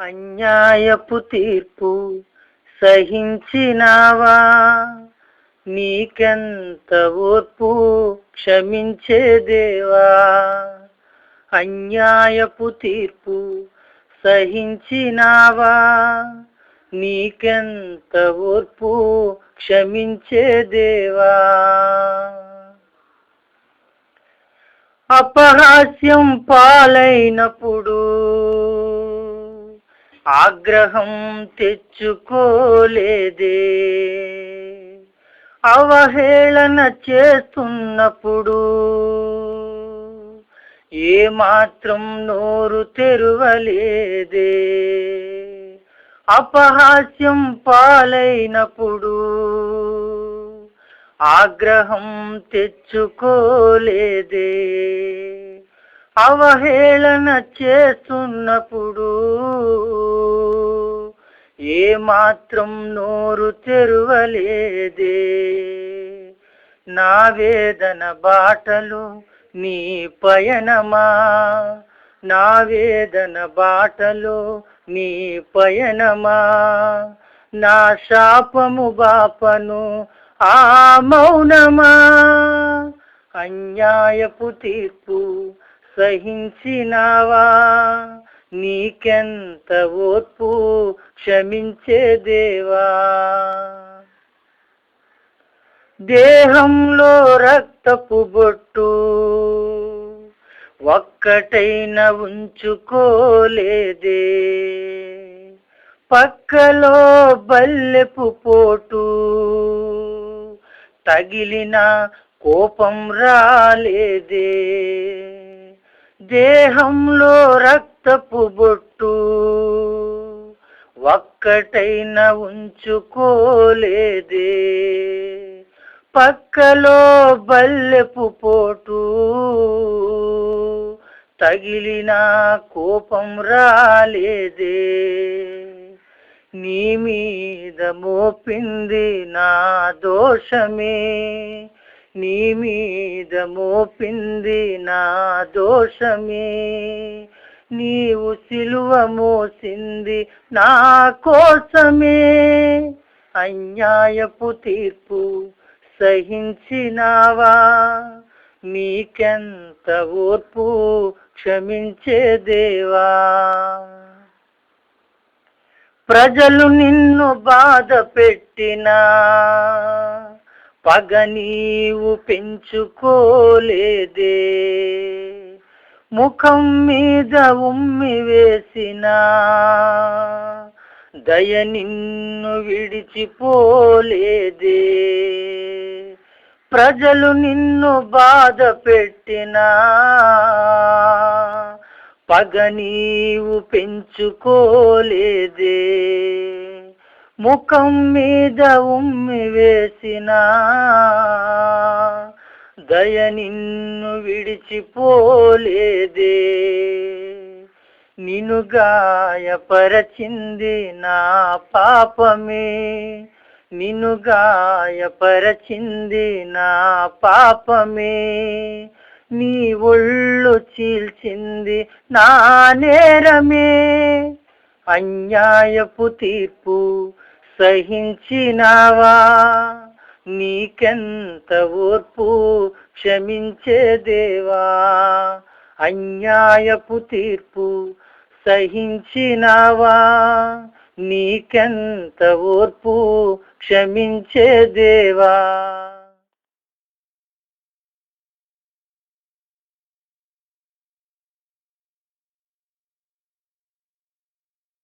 అన్యాయపు తీర్పు సహించినావా? నీకెంత ఓర్పు క్షమించే దేవా? అన్యాయపు తీర్పు సహించినావా? నీకెంత ఓర్పు క్షమించే దేవా? అపహాస్యం పాలైనప్పుడు ఆగ్రహం తెచ్చుకోలేదే. అవహేళన చేస్తున్నప్పుడు ఏమాత్రం నోరు తెరువలేదే. అపహాస్యం పాలైనప్పుడు ఆగ్రహం తెచ్చుకోలేదే. అవహేళన చేస్తున్నప్పుడు ఏ మాత్రం నోరు తెరువలేదే. నా వేదన బాటలు నీ పయనమా? నా వేదన బాటలు నీ పయనమా? నా శాపము బాపను ఆ మౌనమా? అన్యాయపు తీర్పు సహించినావా? నీకెంత ఓర్పు క్షమించే దేవా? దేహంలో రక్తపు బొట్టు ఒక్కటైన ఉంచుకోలేదే. పక్కలో బల్లెపు పోటు తగిలిన కోపం రాలేదే. దేహంలో రక్తపు బొట్టు ఒక్కటైన ఉంచుకోలేదే. పక్కలో బల్లెపు పోటు తగిలిన కోపం రాలేదే. నీ మీద మోపింది నా దోషమే. నీ మీద మోపింది నా దోషమే. నీవు సిలువ మోసింది నా కోసమే. అన్యాయపు తీర్పు సహించినావా? నీకెంత ఓర్పు క్షమించే దేవా? ప్రజలు నిన్ను బాధ పెట్టినా పగ నీవు పెంచుకోలేదే. ముఖం మీద ఉమ్మి వేసినా దయ నిన్ను విడిచిపోలేదే. ప్రజలు నిన్ను బాధ పెట్టినా పగ నీవు పెంచుకోలేదే. ముఖం మీద ఉమ్మి వేసినా దయ నిన్ను విడిచిపోలేదే. నిన్ను గాయపరచింది నా పాపమే. నిన్ను గాయపరచింది నా పాపమే. నీ ఒళ్ళు చీల్చింది నా నేరమే. అన్యాయపు తీర్పు సహించినావా? నీకెంత ఓర్పు క్షమించే దేవా? అన్యాయపు తీర్పు సహించినావా? నీకెంత ఓర్పు క్షమించే దేవా?